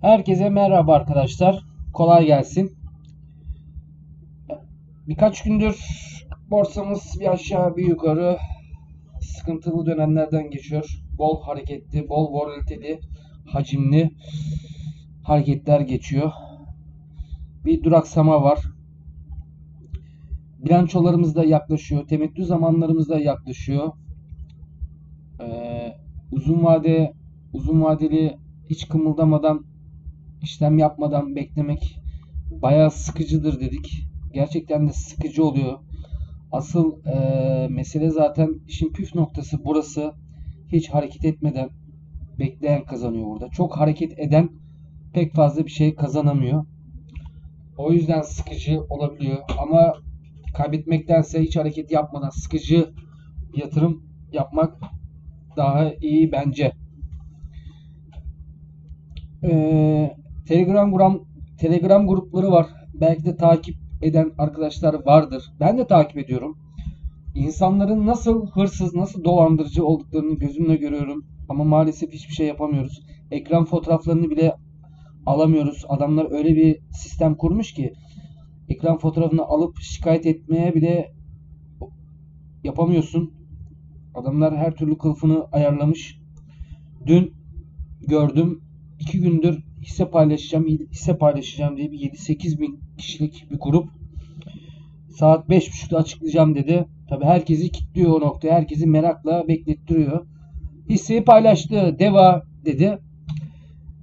Herkese merhaba arkadaşlar. Kolay gelsin. Birkaç gündür borsamız bir aşağı bir yukarı sıkıntılı dönemlerden geçiyor. Bol hareketli, bol volatiliteli, hacimli hareketler geçiyor. Bir duraksama var. Bilançolarımız da yaklaşıyor. Temettü zamanlarımız da yaklaşıyor. Ee, uzun vade uzun vadeli hiç kımıldamadan işlem yapmadan beklemek bayağı sıkıcıdır dedik. Gerçekten de sıkıcı oluyor. Asıl e, mesele zaten işin püf noktası burası. Hiç hareket etmeden bekleyen kazanıyor burada. Çok hareket eden pek fazla bir şey kazanamıyor. O yüzden sıkıcı olabiliyor. Ama kaybetmektense hiç hareket yapmadan sıkıcı yatırım yapmak daha iyi bence. Ee, Telegram gram Telegram grupları var. Belki de takip eden arkadaşlar vardır. Ben de takip ediyorum. İnsanların nasıl hırsız, nasıl dolandırıcı olduklarını gözümle görüyorum. Ama maalesef hiçbir şey yapamıyoruz. Ekran fotoğraflarını bile alamıyoruz. Adamlar öyle bir sistem kurmuş ki ekran fotoğrafını alıp şikayet etmeye bile yapamıyorsun. Adamlar her türlü kılıfını ayarlamış. Dün gördüm. iki gündür hisse paylaşacağım, hisse paylaşacağım diye bir 7-8 bin kişilik bir grup. Saat 5.30'da açıklayacağım dedi. Tabi herkesi kilitliyor o noktaya. Herkesi merakla beklettiriyor. Hisseyi paylaştı. Deva dedi.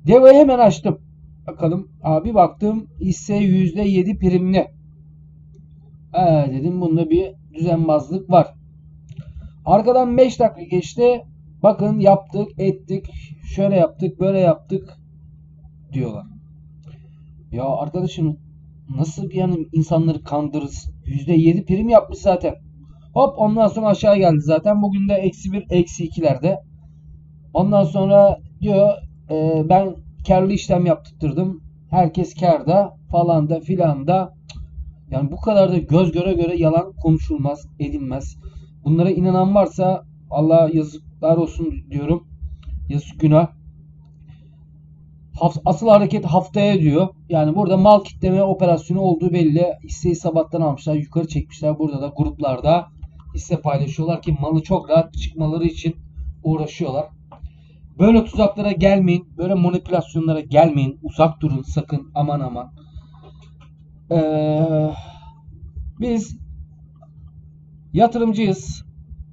Deva'yı hemen açtım. Bakalım. Abi baktım hisse %7 primli. Ee, dedim bunda bir düzenbazlık var. Arkadan 5 dakika geçti. Bakın yaptık, ettik, şöyle yaptık, böyle yaptık diyorlar. Ya arkadaşım nasıl yani insanları kandırırız? %7 prim yapmış zaten. Hop ondan sonra aşağı geldi zaten. Bugün de eksi 1, eksi 2'lerde. Ondan sonra diyor e, ben karlı işlem yaptırdım. Herkes karda falan da filan da. Yani bu kadar da göz göre göre yalan konuşulmaz, edilmez. Bunlara inanan varsa Allah yazıklar olsun diyorum. Yazık günah. Asıl hareket haftaya diyor. Yani burada mal kitleme operasyonu olduğu belli. Hisseyi sabahtan almışlar. Yukarı çekmişler. Burada da gruplarda hisse paylaşıyorlar ki malı çok rahat çıkmaları için uğraşıyorlar. Böyle tuzaklara gelmeyin. Böyle manipülasyonlara gelmeyin. Uzak durun sakın. Aman aman. Ee, biz yatırımcıyız.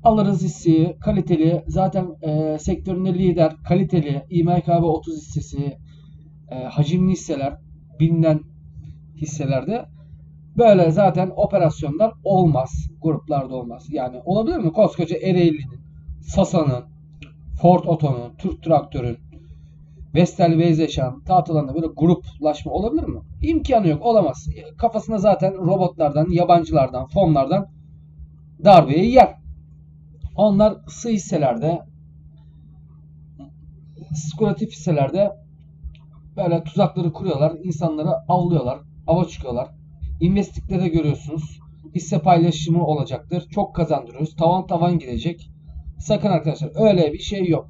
Alırız hisseyi. Kaliteli. Zaten e, sektöründe lider. Kaliteli. İMKB 30 hissesi. E, hacimli hisseler. Bilinen hisselerde böyle zaten operasyonlar olmaz. Gruplarda olmaz. Yani olabilir mi? Koskoca Ereğli'nin, Sasa'nın, Ford Oto'nun, Türk Traktör'ün, Vestel Beyzeşan, Tahtalan'da böyle gruplaşma olabilir mi? İmkanı yok. Olamaz. Kafasında zaten robotlardan, yabancılardan, fonlardan darbeyi yer. Onlar sığ hisselerde, spekülatif hisselerde böyle tuzakları kuruyorlar. insanları avlıyorlar. Ava çıkıyorlar. İnvestikleri görüyorsunuz. Hisse paylaşımı olacaktır. Çok kazandırıyoruz. Tavan tavan gidecek. Sakın arkadaşlar öyle bir şey yok.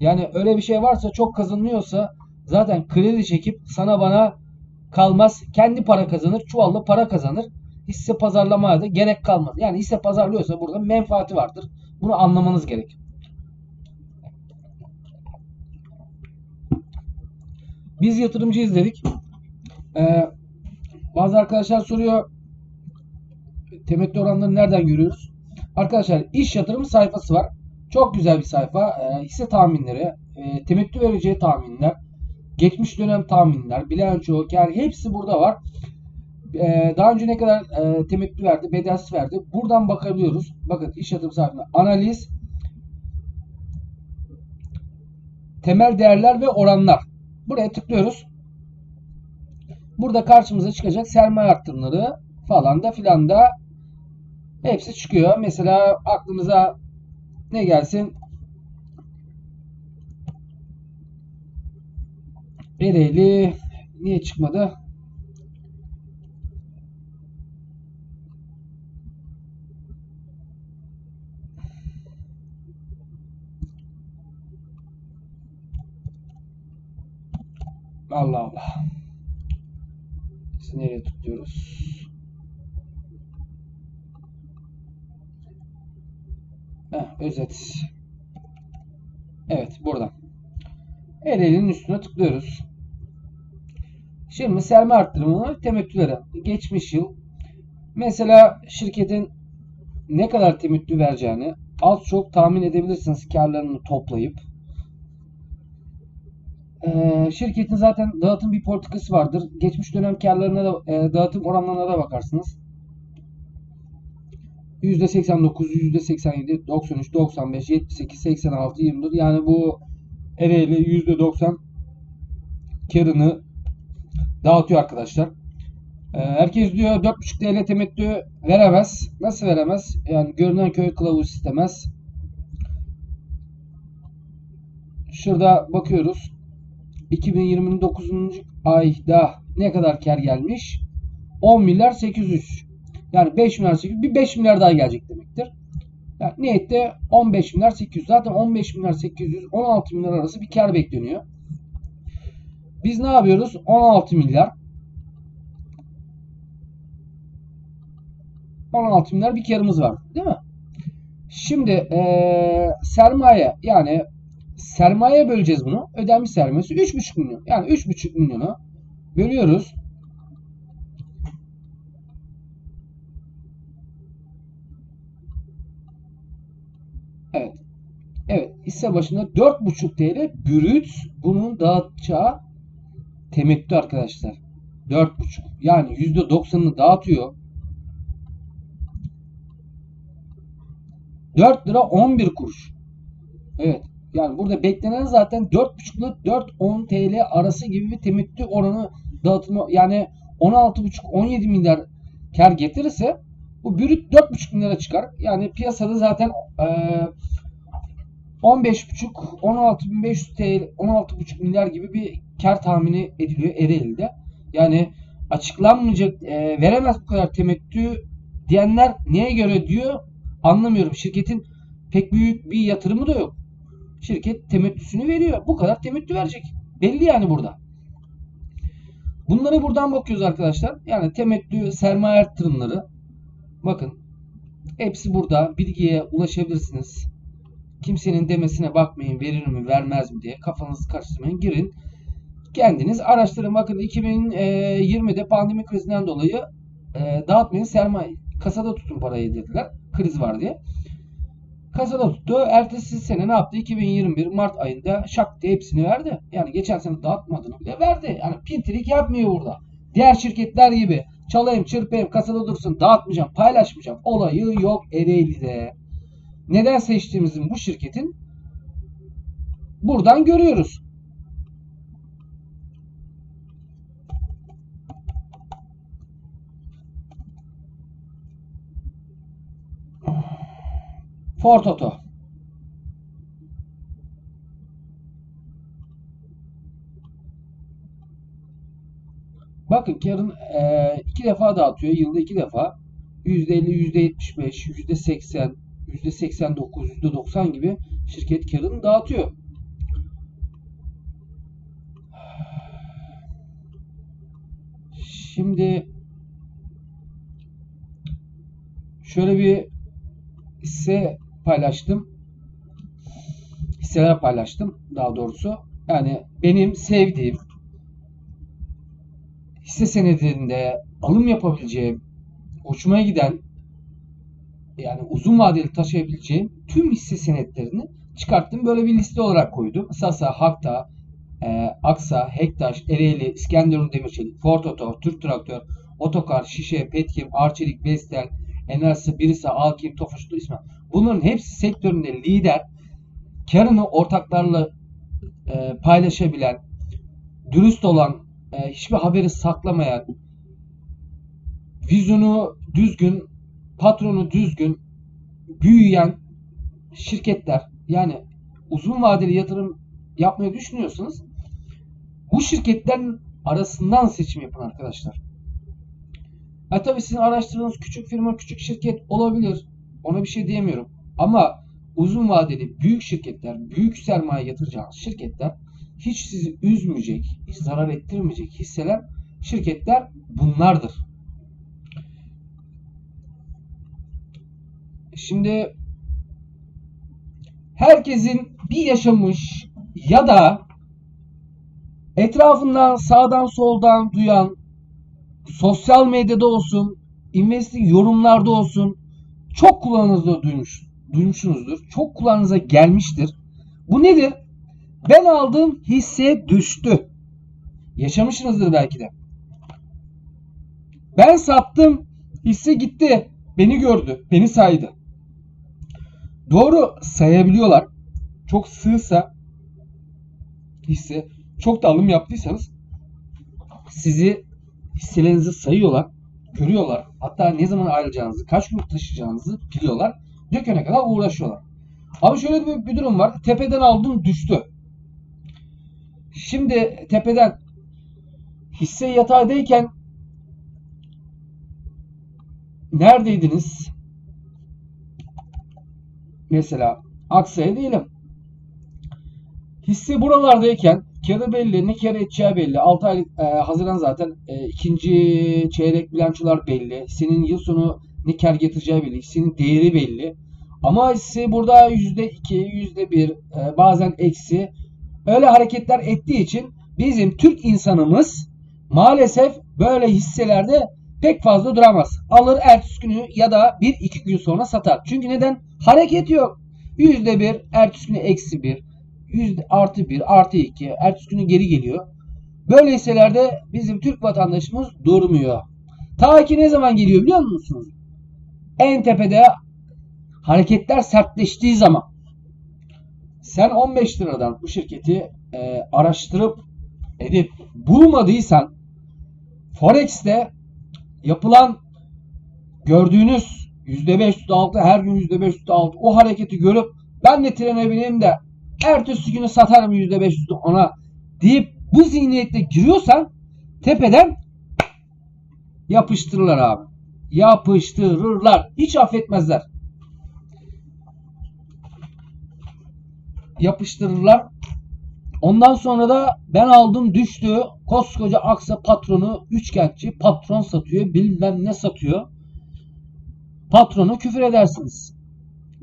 Yani öyle bir şey varsa çok kazanıyorsa zaten kredi çekip sana bana kalmaz. Kendi para kazanır. Çuvallı para kazanır. Hisse pazarlamaya da gerek kalmaz. Yani hisse pazarlıyorsa burada menfaati vardır. Bunu anlamanız gerek. Biz yatırımcıyız dedik. Ee, bazı arkadaşlar soruyor temettü oranlarını nereden görüyoruz? Arkadaşlar iş yatırım sayfası var. Çok güzel bir sayfa. E, hisse tahminleri, e, temettü vereceği tahminler, geçmiş dönem tahminler, bilanço, kar hepsi burada var. E, daha önce ne kadar e, temettü verdi, bedelsiz verdi. Buradan bakabiliyoruz. Bakın iş yatırım sayfasında analiz, temel değerler ve oranlar. Buraya tıklıyoruz. Burada karşımıza çıkacak sermaye arttırımları falan da filan da hepsi çıkıyor. Mesela aklımıza ne gelsin? Ereğli niye çıkmadı? Allah Allah. Biz nereye tutuyoruz? Heh, özet. Evet, buradan. Ereğli'nin üstüne tıklıyoruz. Şimdi sermaye arttırımı temettülere. Geçmiş yıl mesela şirketin ne kadar temettü vereceğini az çok tahmin edebilirsiniz karlarını toplayıp. Ee, şirketin zaten dağıtım bir politikası vardır. Geçmiş dönem karlarına da e, dağıtım oranlarına da bakarsınız. %89, %87, 93, 95, 78, 86, 24 yani bu Ereğli %90 karını dağıtıyor arkadaşlar. Ee, herkes diyor 4.5 TL temettü veremez. Nasıl veremez? Yani görünen köy kılavuz istemez. Şurada bakıyoruz. 2020'nin 9. ayda ne kadar kar gelmiş? 10 milyar 803. Yani 5 milyar 800 bir 5 milyar daha gelecek demektir. Yani niyette 15 milyar 800. Zaten 15 milyar 800 16 milyar arası bir kar bekleniyor. Biz ne yapıyoruz? 16 milyar 16 milyar bir karımız var. Değil mi? Şimdi ee, sermaye yani sermaye böleceğiz bunu. Ödenmiş sermayesi 3,5 milyon. Yani 3,5 milyonu bölüyoruz. Evet. Evet. Hisse başına 4,5 TL brüt bunun dağıtacağı temettü arkadaşlar. 4,5. Yani %90'ını dağıtıyor. 4 lira 11 kuruş. Evet. Yani burada beklenen zaten 4,5 ile 4-10 TL arası gibi bir temettü oranı dağıtımı yani 16,5-17 milyar kar getirirse bu brüt 4,5 milyara çıkar. Yani piyasada zaten e, 15,5 16.500 TL 16,5 milyar gibi bir kar tahmini ediliyor Ereğli'de. Yani açıklanmayacak e, veremez bu kadar temettü diyenler neye göre diyor anlamıyorum. Şirketin pek büyük bir yatırımı da yok. Şirket temettüsünü veriyor. Bu kadar temettü verecek. Belli yani burada. Bunları buradan bakıyoruz arkadaşlar. Yani temettü, sermaye artırımları. Bakın. Hepsi burada. Bilgiye ulaşabilirsiniz. Kimsenin demesine bakmayın verir mi vermez mi diye. Kafanızı karıştırmayın. Girin. Kendiniz araştırın. Bakın 2020'de pandemi krizinden dolayı e, dağıtmayın sermaye. Kasada tutun parayı dediler. Kriz var diye. Kasada tuttu. Ertesi sene ne yaptı? 2021 Mart ayında şak diye hepsini verdi. Yani geçen sene dağıtmadığını bile verdi. Yani pintilik yapmıyor burada. Diğer şirketler gibi çalayım çırpayım kasada dursun dağıtmayacağım paylaşmayacağım olayı yok Ereğli'de. Neden seçtiğimizin bu şirketin buradan görüyoruz. Ford Auto. Bakın karın e, iki defa dağıtıyor. Yılda iki defa. %50, %75, %80, %89, %90 gibi şirket karını dağıtıyor. Şimdi şöyle bir hisse paylaştım. Hisseler paylaştım daha doğrusu. Yani benim sevdiğim hisse senedinde alım yapabileceğim, hoşuma giden yani uzun vadeli taşıyabileceğim tüm hisse senetlerini çıkarttım. Böyle bir liste olarak koydum. Sasa, Hakta, e, Aksa, Hektaş, Ereğli, İskenderun Demirçelik, Ford Oto, Türk Traktör, Otokar, Şişe, Petkim, Arçelik, Vestel, Enerjisi, Birisa, Alkim, Tofaş'ta İsmail. Bunların hepsi sektöründe lider, karını ortaklarla e, paylaşabilen, dürüst olan, e, hiçbir haberi saklamayan, vizyonu düzgün, patronu düzgün, büyüyen şirketler. Yani uzun vadeli yatırım yapmayı düşünüyorsanız bu şirketlerin arasından seçim yapın arkadaşlar. Ha tabii sizin araştırdığınız küçük firma, küçük şirket olabilir. Ona bir şey diyemiyorum. Ama uzun vadeli büyük şirketler, büyük sermaye yatıracağınız şirketler hiç sizi üzmeyecek, hiç zarar ettirmeyecek hisseler, şirketler bunlardır. Şimdi herkesin bir yaşamış ya da etrafından sağdan soldan duyan sosyal medyada olsun, investi yorumlarda olsun çok kulağınızda duymuş, duymuşsunuzdur. Çok kulağınıza gelmiştir. Bu nedir? Ben aldım hisse düştü. Yaşamışsınızdır belki de. Ben sattım hisse gitti. Beni gördü. Beni saydı. Doğru sayabiliyorlar. Çok sığsa hisse çok da alım yaptıysanız sizi hisselerinizi sayıyorlar, görüyorlar. Hatta ne zaman ayrılacağınızı, kaç gün taşıyacağınızı biliyorlar. Dökene kadar uğraşıyorlar. Ama şöyle bir, bir durum var. Tepeden aldım düştü. Şimdi tepeden hisse yataydayken neredeydiniz? Mesela Aksa'ya diyelim. Hisse buralardayken karı belli, ne kar edeceği belli. 6 aylık e, Haziran zaten e, ikinci çeyrek bilançolar belli. Senin yıl sonu ne kar getireceği belli. Senin değeri belli. Ama hisse burada %2, %1 e, bazen eksi öyle hareketler ettiği için bizim Türk insanımız maalesef böyle hisselerde pek fazla duramaz. Alır ertesi günü ya da 1-2 gün sonra satar. Çünkü neden? Hareket yok. %1, ertesi günü eksi 1, yüzde artı 1, artı 2, ertesi günü geri geliyor. Böyle hisselerde bizim Türk vatandaşımız durmuyor. Ta ki ne zaman geliyor biliyor musunuz? En tepede hareketler sertleştiği zaman. Sen 15 liradan bu şirketi e, araştırıp edip bulmadıysan Forex'te yapılan gördüğünüz %5 altı her gün %5 altı o hareketi görüp ben de trene bineyim de ertesi günü satarım %5 ona deyip bu zihniyetle giriyorsan tepeden yapıştırırlar abi. Yapıştırırlar. Hiç affetmezler. Yapıştırırlar. Ondan sonra da ben aldım düştü. Koskoca Aksa patronu üçgençi patron satıyor. Bilmem ne satıyor. Patronu küfür edersiniz.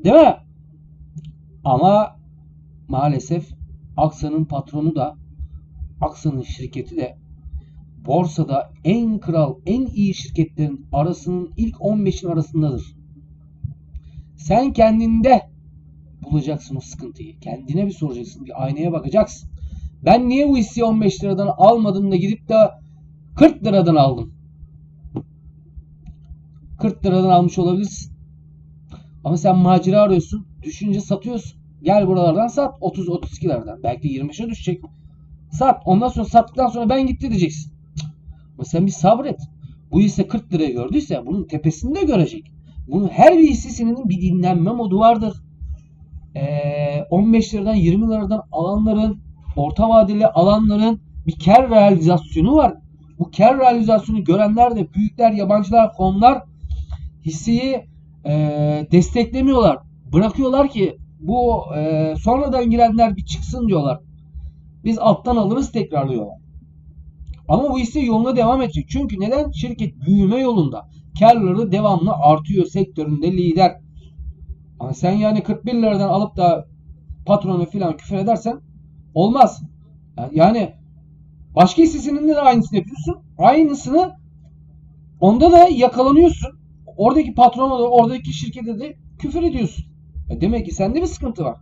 Değil mi? Ama maalesef Aksa'nın patronu da Aksa'nın şirketi de borsada en kral, en iyi şirketlerin arasının ilk 15'in arasındadır. Sen kendinde bulacaksın o sıkıntıyı. Kendine bir soracaksın. Bir aynaya bakacaksın. Ben niye bu hisseyi 15 liradan almadım da gidip de 40 liradan aldım? 40 liradan almış olabilirsin. Ama sen macera arıyorsun. Düşünce satıyorsun. Gel buralardan sat. 30-32'lerden. Belki 25'e düşecek. Sat. Ondan sonra sattıktan sonra ben gitti diyeceksin. Ama sen bir sabret. Bu hisse 40 liraya gördüyse bunun tepesini de görecek. Bunun her bir hissesinin bir dinlenme modu vardır. Ee, 15 liradan 20 liradan alanların orta vadeli alanların bir kar realizasyonu var. Bu kar realizasyonu görenler de büyükler, yabancılar, fonlar hisseyi e, desteklemiyorlar. Bırakıyorlar ki bu e, sonradan girenler bir çıksın diyorlar. Biz alttan alırız tekrarlıyorlar. Ama bu hisse yoluna devam edecek. Çünkü neden? Şirket büyüme yolunda. Karları devamlı artıyor. Sektöründe lider. Ama sen yani 41 liradan alıp da patronu filan küfür edersen olmaz. Yani başka hissesinin de aynısını yapıyorsun. Aynısını onda da yakalanıyorsun. Oradaki patrona da oradaki şirkete de küfür ediyorsun. E demek ki sende bir sıkıntı var.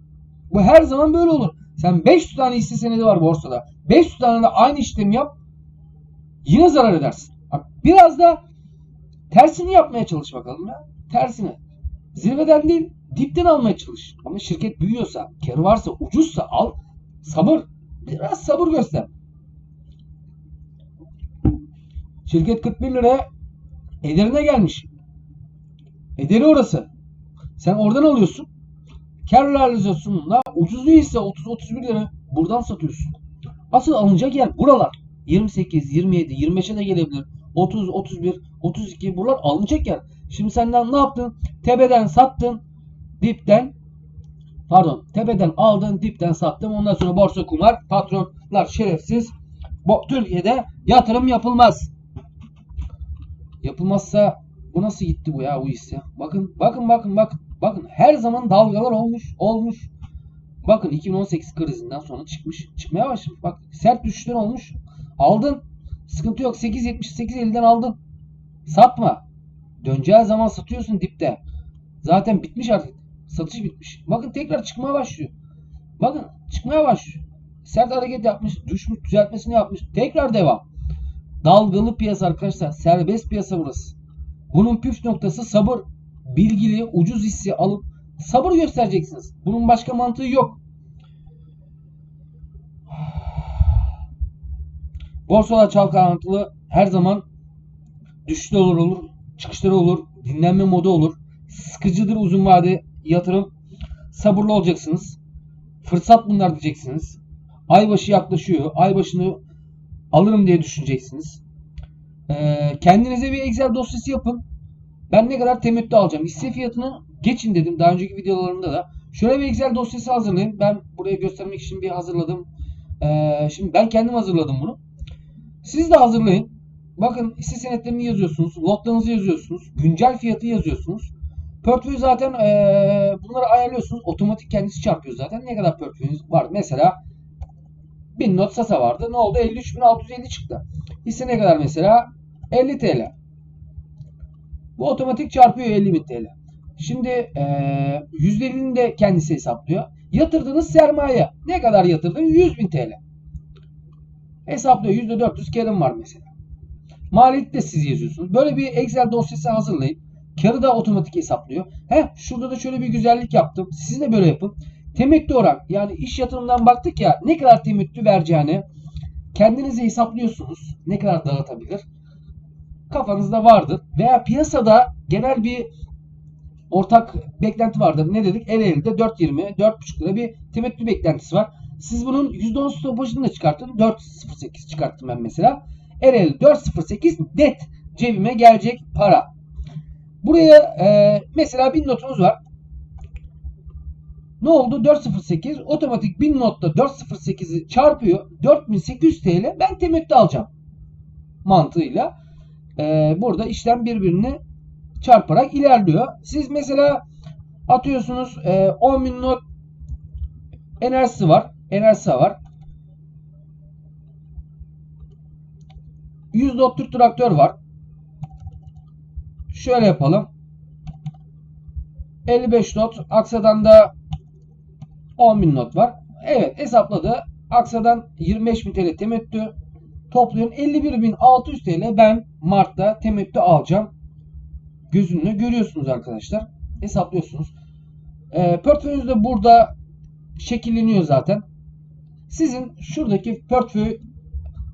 Bu her zaman böyle olur. Sen 500 tane hisse senedi var borsada. 500 tane de aynı işlemi yap. Yine zarar edersin. Biraz da tersini yapmaya çalış bakalım ya. Tersini. Zirveden değil, dipten almaya çalış. Ama şirket büyüyorsa, karı varsa, ucuzsa al. Sabır. Biraz sabır göster. Şirket 41 liraya ederine gelmiş. Ederi orası. Sen oradan alıyorsun. Kar realizasyonunda ucuzluğu ise 30-31 lira buradan satıyorsun. Asıl alınacak yer buralar. 28, 27, 25'e de gelebilir. 30, 31, 32 buralar alınacak yer. Şimdi senden ne yaptın? Tepeden sattın. Dipten pardon tepeden aldın dipten sattın. Ondan sonra borsa kumar patron Bunlar şerefsiz. Bu Türkiye'de yatırım yapılmaz. Yapılmazsa bu nasıl gitti bu ya bu hisse? Bakın bakın bakın bakın. Bakın her zaman dalgalar olmuş olmuş. Bakın 2018 krizinden sonra çıkmış. Çıkmaya başlamış. Bak sert düşüşler olmuş. Aldın. Sıkıntı yok. 8.78 elden aldın. Satma. Döneceği zaman satıyorsun dipte. Zaten bitmiş artık. Satış bitmiş. Bakın tekrar çıkmaya başlıyor. Bakın çıkmaya başlıyor. Sert hareket yapmış. Düşmüş. Düzeltmesini yapmış. Tekrar devam. Dalgalı piyasa arkadaşlar. Serbest piyasa burası. Bunun püf noktası sabır. Bilgili, ucuz hissi alıp sabır göstereceksiniz. Bunun başka mantığı yok. Borsalar çalkalantılı her zaman düşüşler olur olur, çıkışları olur, dinlenme modu olur. Sıkıcıdır uzun vade yatırım. Sabırlı olacaksınız. Fırsat bunlar diyeceksiniz. Aybaşı yaklaşıyor. Aybaşını alırım diye düşüneceksiniz. Ee, kendinize bir Excel dosyası yapın. Ben ne kadar temettü alacağım. Hisse fiyatını geçin dedim daha önceki videolarımda da. Şöyle bir Excel dosyası hazırlayın. Ben buraya göstermek için bir hazırladım. Ee, şimdi ben kendim hazırladım bunu. Siz de hazırlayın. Bakın hisse senetlerini yazıyorsunuz. Lotlarınızı yazıyorsunuz. Güncel fiyatı yazıyorsunuz. Portföy zaten ee, bunları ayarlıyorsunuz. Otomatik kendisi çarpıyor zaten. Ne kadar portföyünüz var? Mesela 1000 not SASA vardı. Ne oldu? 53.650 çıktı. Hisse ne kadar mesela? 50 TL. Bu otomatik çarpıyor 50.000 TL. Şimdi e, %50'ni de kendisi hesaplıyor. Yatırdığınız sermaye. Ne kadar yatırdın? 100.000 TL. Hesaplıyor. %400 karım var mesela. Maliyeti de siz yazıyorsunuz. Böyle bir Excel dosyası hazırlayın. Karı da otomatik hesaplıyor. Heh, şurada da şöyle bir güzellik yaptım. Siz de böyle yapın. Temettü oran yani iş yatırımdan baktık ya ne kadar temettü vereceğini kendinize hesaplıyorsunuz. Ne kadar dağıtabilir? Kafanızda vardır. Veya piyasada genel bir ortak beklenti vardır. Ne dedik? El elde 4.20, 4.5 lira bir temettü beklentisi var. Siz bunun %10 stopajını da çıkartın. 4.08 çıkarttım ben mesela. El elde 4.08 net cebime gelecek para. Buraya e, mesela bir notunuz var. Ne oldu? 408 otomatik 1000 notta 408'i çarpıyor. 4800 TL ben temettü alacağım. Mantığıyla. Ee, burada işlem birbirini çarparak ilerliyor. Siz mesela atıyorsunuz e, 10.000 not enerjisi var. Enerjisi var. 100 nottur traktör var. Şöyle yapalım. 55 not. Aksa'dan da 10.000 not var. Evet hesapladı. Aksa'dan 25.000 TL temettü. Topluyorum 51.600 TL ben Mart'ta temettü alacağım. Gözünle görüyorsunuz arkadaşlar. Hesaplıyorsunuz. E, portföyünüz de burada şekilleniyor zaten. Sizin şuradaki portföy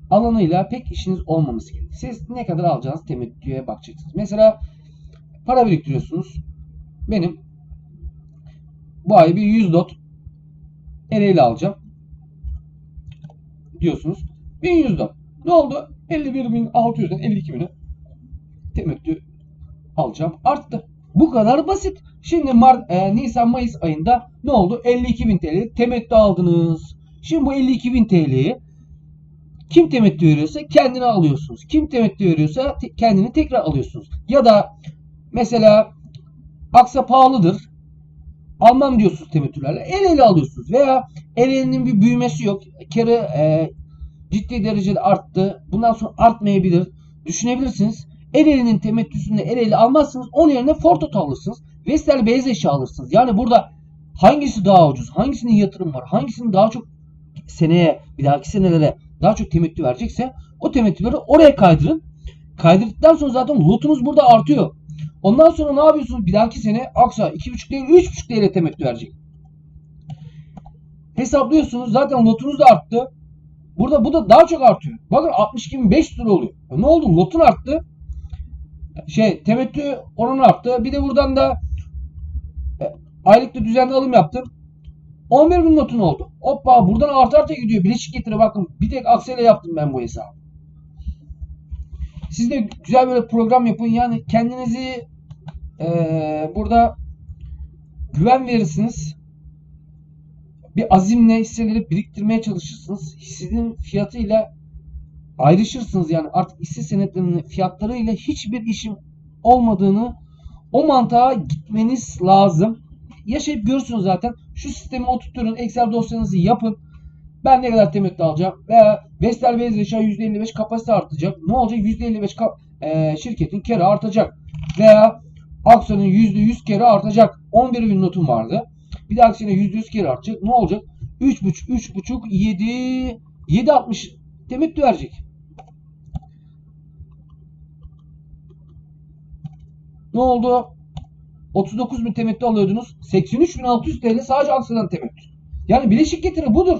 alanıyla pek işiniz olmaması gerekiyor. Siz ne kadar alacağınız temettüye bakacaksınız. Mesela para biriktiriyorsunuz. Benim bu ay bir 100 dot Ereğli alacağım. Diyorsunuz. 1100 dot. Ne oldu? 51.600'den 52.000'e temettü alacağım. Arttı. Bu kadar basit. Şimdi Mart, e, Nisan Mayıs ayında ne oldu? 52.000 TL temettü aldınız. Şimdi bu 52.000 TL'yi kim temettü veriyorsa kendine alıyorsunuz. Kim temettü veriyorsa te- kendini tekrar alıyorsunuz. Ya da mesela aksa pahalıdır. Almam diyorsunuz temettülerle. El ele alıyorsunuz. Veya el elinin bir büyümesi yok. Karı e, ciddi derecede arttı. Bundan sonra artmayabilir. Düşünebilirsiniz. El elinin temettüsünde el ele almazsınız. Onun yerine Fortot alırsınız. Vestel beyaz eşya alırsınız. Yani burada hangisi daha ucuz? Hangisinin yatırım var? Hangisinin daha çok seneye bir dahaki senelere daha çok temettü verecekse o temettüleri oraya kaydırın. Kaydırdıktan sonra zaten lotunuz burada artıyor. Ondan sonra ne yapıyorsunuz? Bir dahaki sene Aksa 2,5 değil 3,5 TL temettü verecek. Hesaplıyorsunuz. Zaten lotunuz da arttı. Burada bu da daha çok artıyor. Bakın 62.500 lira oluyor. E ne oldu? Lotun arttı. Şey temettü oranı arttı. Bir de buradan da e, aylıkta düzenli alım yaptım. 11 bin notun oldu. Hoppa buradan artı artı gidiyor. Bileşik getiri bakın. Bir tek aksayla yaptım ben bu hesabı. Siz de güzel böyle program yapın. Yani kendinizi eee, burada güven verirsiniz. Bir azimle hisseleri biriktirmeye çalışırsınız. Hissenin fiyatıyla ayrışırsınız. Yani artık hisse senetlerinin fiyatlarıyla hiçbir işim olmadığını o mantığa gitmeniz lazım. Yaşayıp görürsünüz zaten. Şu sistemi oturtturun. Excel dosyanızı yapın. Ben ne kadar temettü alacağım? Veya Vestel Beyaz Eşya %55 kapasite artacak. Ne olacak? %55 kap- e, şirketin karı artacak. Veya Aksa'nın %100 kere artacak. 11 bin notum vardı. Bir dahaki sene %100 kere artacak. Ne olacak? 3.5, 3.5, 7, 7.60 temettü verecek. Ne oldu? 39 bin temettü alıyordunuz. 83.600 TL sadece Aksa'dan temettü. Yani bileşik getiri budur.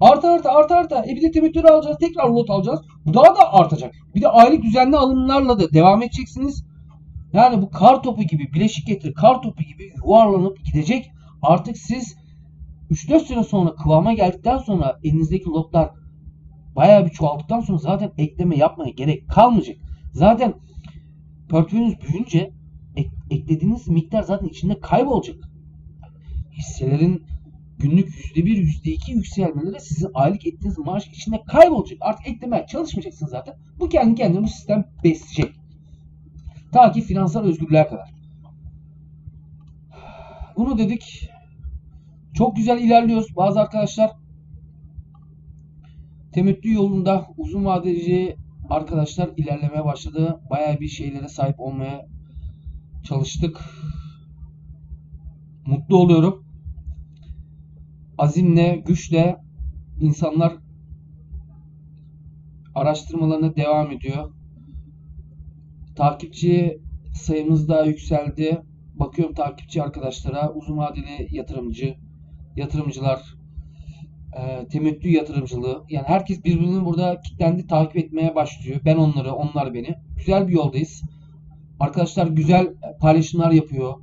Artı artı artı artı. E bir de temettüleri alacağız. Tekrar lot alacağız. Bu daha da artacak. Bir de aylık düzenli alımlarla da devam edeceksiniz. Yani bu kar topu gibi, bileşik getiri kar topu gibi yuvarlanıp gidecek. Artık siz 3-4 sene sonra kıvama geldikten sonra elinizdeki lotlar bayağı bir çoğaldıktan sonra zaten ekleme yapmaya gerek kalmayacak. Zaten portföyünüz büyüyünce ek- eklediğiniz miktar zaten içinde kaybolacak. Hisselerin günlük %1, %2 yükselmeleri sizin aylık ettiğiniz maaş içinde kaybolacak. Artık eklemeye çalışmayacaksınız zaten. Bu kendi kendine bu sistem besleyecek. Ta ki finansal özgürlüğe kadar. Bunu dedik. Çok güzel ilerliyoruz. Bazı arkadaşlar temettü yolunda uzun vadeli arkadaşlar ilerlemeye başladı. Bayağı bir şeylere sahip olmaya çalıştık. Mutlu oluyorum. Azimle, güçle insanlar araştırmalarına devam ediyor. Takipçi sayımız daha yükseldi. Bakıyorum takipçi arkadaşlara uzun vadeli yatırımcı, yatırımcılar, e, temettü yatırımcılığı. Yani herkes birbirini burada kitlendi takip etmeye başlıyor. Ben onları, onlar beni. Güzel bir yoldayız. Arkadaşlar güzel paylaşımlar yapıyor.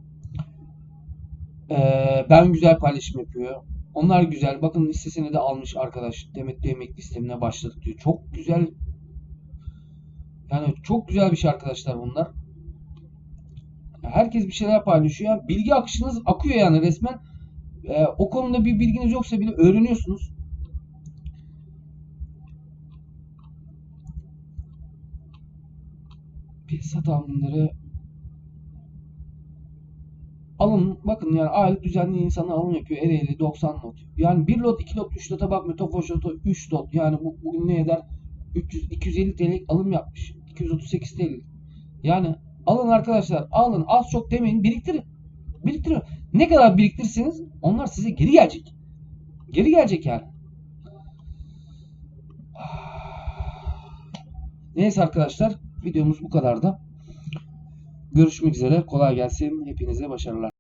E, ben güzel paylaşım yapıyor. Onlar güzel. Bakın listesini de almış arkadaş. Temettü emekli sistemine başladık diyor. Çok güzel yani çok güzel bir şey arkadaşlar bunlar. Herkes bir şeyler paylaşıyor. Yani bilgi akışınız akıyor yani resmen. Ee, o konuda bir bilginiz yoksa bile öğreniyorsunuz. Piyasa tahminleri alın bakın yani aylık düzenli insanlar alım yapıyor. Ereğli 90 not. Yani 1 lot, 2 lot, 3 lota bakmıyor. Tofaş lotu 3 lot. Yani bu, bugün ne eder? 300 250 TL'lik alım yapmış. 238 TL. Yani alın arkadaşlar alın az çok demeyin biriktirin. Biriktirin. Ne kadar biriktirirseniz onlar size geri gelecek. Geri gelecek yani. Neyse arkadaşlar videomuz bu kadardı. Görüşmek üzere. Kolay gelsin. Hepinize başarılar.